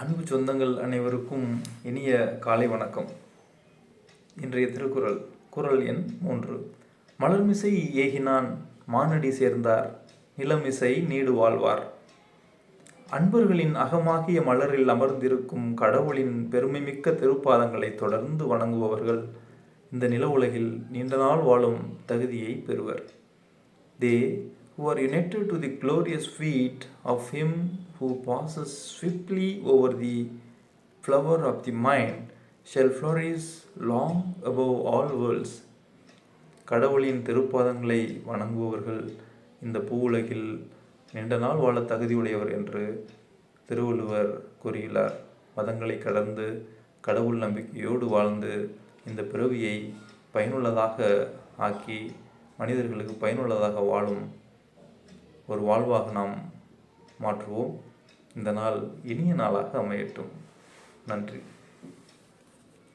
அன்பு சொந்தங்கள் அனைவருக்கும் இனிய காலை வணக்கம். இன்றைய திருக்குறள் குரல் எண் மூன்று. மலர்மிசை ஏகினான் மானடி சேர்ந்தார் நிலமிசை நீடு வாழ்வார். அன்பர்களின் அகமாகிய மலரில் அமர்ந்திருக்கும் கடவுளின் பெருமைமிக்க திருப்பாதங்களை தொடர்ந்து வணங்குபவர்கள் இந்த நில உலகில் நீண்ட நாள் வாழும் தகுதியை பெறுவர். They who are united to the glorious feet of him who passes swiftly over the flower of the mind shall flourish long above all worlds. கடவுளின் திருப்பாதங்களை வணங்குபவர்கள் இந்த பூவுலகில் நீண்ட நாள் வாழ தகுதியுடையவர் என்று திருவள்ளுவர் கூறியுள்ளார். மதங்களை கடந்து கடவுள் நம்பிக்கையோடு வாழ்ந்து இந்த பிறவியை பயனுள்ளதாக ஆக்கி மனிதர்களுக்கு பயனுள்ளதாக வாழும் ஒரு வாழ்வாக நாம் மாற்றுவோம். இந்த நாள் இனிய நாளாக அமையட்டும். நன்றி.